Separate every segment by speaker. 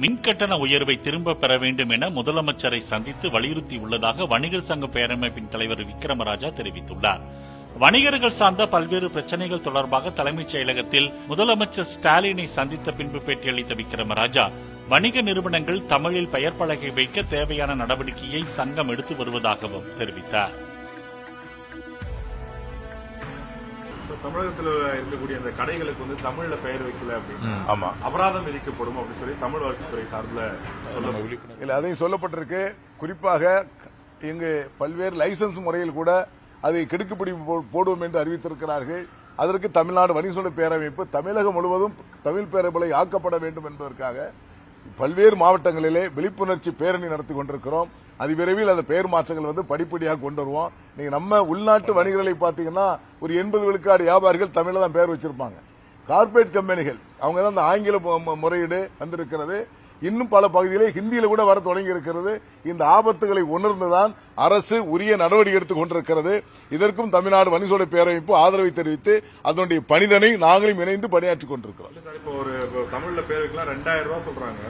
Speaker 1: மின்கட்டண உயர்வை திரும்ப பெற வேண்டும் என முதலமைச்சரை சந்தித்து வலியுறுத்தியுள்ளதாக வணிகர் சங்க பேரமைப்பின் தலைவர் விக்ரமராஜா தெரிவித்துள்ளார். வணிகர்கள் சார்ந்த பல்வேறு பிரச்சனைகள் தொடர்பாக தலைமைச் செயலகத்தில் முதலமைச்சர் ஸ்டாலினை சந்தித்த பின்பு பேட்டியளித்த விக்ரமராஜா வணிக நிறுவனங்கள் தமிழில் பெயர் பலகை வைக்க தேவையான நடவடிக்கையை சங்கம் எடுத்து வருவதாகவும் தெரிவித்தார்.
Speaker 2: தமிழகத்துல இருக்கக்கூடிய அந்த கடைகளுக்கு வந்து தமிழ்ல பெயர் வைக்கல அப்படின்னு
Speaker 3: ஆமா.
Speaker 2: அபராதம் விதிக்கப்படும் அப்படின்னு சொல்லி தமிழ் வளர்ச்சித்துறை சார்பில் சொல்ல
Speaker 3: இல்ல அதையும் சொல்லப்பட்டிருக்கு. குறிப்பாக இங்கு பல்வேறு லைசன்ஸ் முறையில் கூட அதை கிடுக்குப்பிடி போ- போடுவோம் என்று அறிவித்திருக்கிறார்கள். அதற்கு தமிழ்நாடு வணிகசோட பேரமைப்பு தமிழகம் முழுவதும் தமிழ் பேரபலை ஆக்கப்பட வேண்டும் என்பதற்காக பல்வேறு மாவட்டங்களிலே விழிப்புணர்ச்சி பேரணி நடத்தி கொண்டிருக்கிறோம். அதிவிரைவில் அந்த பெயர் மாற்றங்கள் வந்து படிப்படியாக கொண்டு வருவோம். நீங்க நம்ம உள்நாட்டு வணிகர்களை பார்த்தீங்கன்னா ஒரு எண்பது விழுக்காடு வியாபாரிகள் தமிழில் தான் பெயர் வச்சிருப்பாங்க. கார்ப்பரேட் கம்பெனிகள் அவங்க தான் அந்த ஆங்கில முறையீடு வந்திருக்கிறது. இன்னும் பல பகுதிகளில் ஹிந்தியில கூட வர தொடங்கி இருக்கிறது. இந்த ஆபத்துகளை உணர்ந்துதான் அரசு உரிய நடவடிக்கை எடுத்துக் கொண்டிருக்கிறது. இதற்கும் தமிழ்நாடு வணிகோட பேரமைப்பு ஆதரவை தெரிவித்து அதனுடைய பணிதனை நாங்களும் இணைந்து பணியாற்றிக் கொண்டிருக்கிறோம்.
Speaker 2: இல்ல தமிழ்ல ரெண்டாயிரம் ரூபாய் சொல்றாங்க.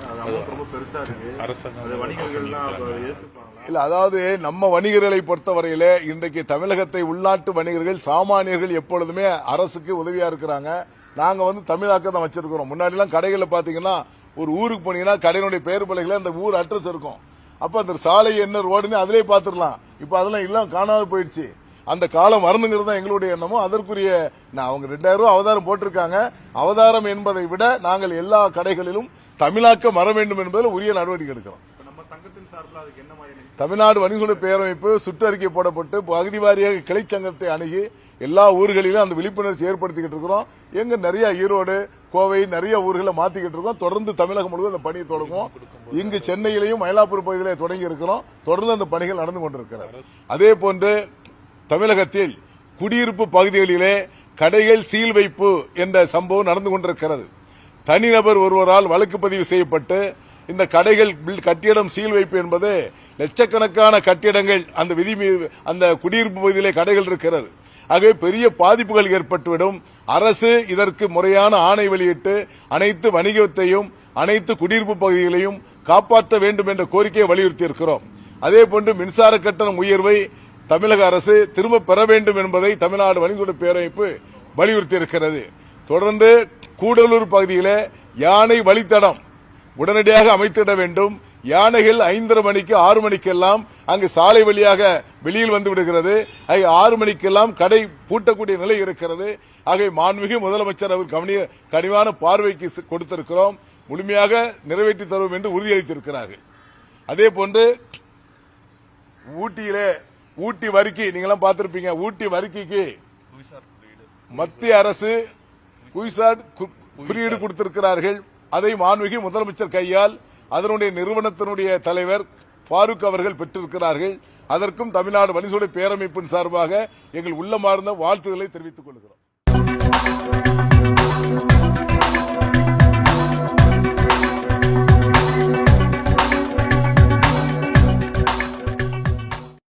Speaker 3: அதாவது நம்ம வணிகர்களை பொறுத்தவரையில இன்றைக்கு தமிழகத்தை உள்நாட்டு வணிகர்கள் சாமானியர்கள் எப்பொழுதுமே அரசுக்கு உதவியா இருக்கிறாங்க. நாங்க வந்து தமிழாக்க தான் வச்சிருக்கிறோம் முன்னாடி எல்லாம் கடைகளில் பாத்தீங்கன்னா ஒரு ஊருக்கு போனீங்கன்னா கடையினுடைய பெயர் பலகையில அந்த ஊர் அட்ரஸ் இருக்கும். அப்ப அந்த சாலை என்ன ரோடுன்னு அதிலே பாத்துடலாம் இப்ப அதெல்லாம் எல்லாம் காணாத போயிடுச்சு. அந்த காலம் வரணுங்கிறது தான் எங்களுடைய எண்ணமும். அதற்குரிய நான் அவங்க ரெண்டாயிரம் ரூபாய் அவதாரம் போட்டிருக்காங்க. அவதாரம் என்பதை விட நாங்கள் எல்லா கடைகளிலும் தமிழாக்கம் வர வேண்டும் என்பதில் உரிய நடவடிக்கை எடுக்கிறோம். தமிழ்நாடு வணிகர்களுடைய பேரமைப்பு சுற்றறிக்கை போடப்பட்டு பகுதி வாரியாக கிளை சங்கத்தை அணுகி எல்லா ஊர்களிலும் அந்த விழிப்புணர்ச்சி ஏற்படுத்திக்கிட்டு இருக்கிறோம். எங்க நிறைய ஈரோடு கோவை நிறைய ஊர்களை மாத்திக்கிட்டு இருக்கோம். தொடர்ந்து தமிழகம் முழுவதும் அந்த பணியை தொடங்கும் இங்கு சென்னையிலையும் மயிலாப்பூர் பகுதியிலே தொடங்கி இருக்கிறோம். தொடர்ந்து அந்த பணிகள் நடந்து கொண்டிருக்கிறது. அதே போன்று தமிழகத்தில் குடியிருப்பு பகுதிகளிலே கடைகள் சீல் வைப்பு என்ற சம்பவம் நடந்து கொண்டிருக்கிறது. தனிநபர் ஒருவரால் வழக்கு பதிவு செய்யப்பட்டு இந்த கடைகள் கட்டிடம் சீல் வைப்பு என்பது லட்சக்கணக்கான கட்டிடங்கள் அந்த விதி அந்த குடியிருப்பு பகுதியிலே கடைகள் இருக்கிறது. ஆகவே பெரிய பாதிப்புகள் ஏற்பட்டுவிடும். அரசு இதற்கு முறையான ஆணை வெளியிட்டு அனைத்து வணிகத்தையும் அனைத்து குடியிருப்பு பகுதிகளையும் காப்பாற்ற வேண்டும் என்ற கோரிக்கையை வலியுறுத்தி இருக்கிறோம் அதே போன்று மின்சார கட்டணம் உயர்வை தமிழக அரசு திரும்ப பெற வேண்டும் என்பதை தமிழ்நாடு வணிகத்துறை பேரமைப்பு வலியுறுத்தி இருக்கிறது தொடர்ந்து கூடலூர் பகுதியில் யானை வழித்தடம் உடனடியாக அமைத்திட வேண்டும். யானைகள் ஐந்தரை மணிக்கு ஆறு மணிக்கெல்லாம் அங்கு சாலை வழியாக வெளியில் வந்து விடுகிறது. ஆறு மணிக்கெல்லாம் கடை பூட்டக்கூடிய நிலை இருக்கிறது. ஆகவே மாண்புமிகு முதலமைச்சர் அவர் கவனிய கனிவான பார்வைக்கு கொடுத்திருக்கிறோம். முழுமையாக நிறைவேற்றி தருவோம் என்று உறுதியளித்திருக்கிறார்கள். அதே போன்று ஊட்டியிலே ஊட்டி வரிக்கை நீங்களாம் பார்த்திருப்பீங்க ஊட்டி வரிக்கைக்கு மத்திய அரசு கு- குறியீடு கொடுத்திருக்கிறார்கள். அதை மாண்புமிகு முதலமைச்சர் கையால் அதனுடைய நிறுவனத்தினுடைய தலைவர் ஃபாரூக் அவர்கள் பெற்றிருக்கிறார்கள். அதற்கும் தமிழ்நாடு வணிகோட பேரமைப்பின் சார்பாக எங்கள் உள்ளமார்ந்த வாழ்த்துதலை தெரிவித்துக் கொள்கிறோம்.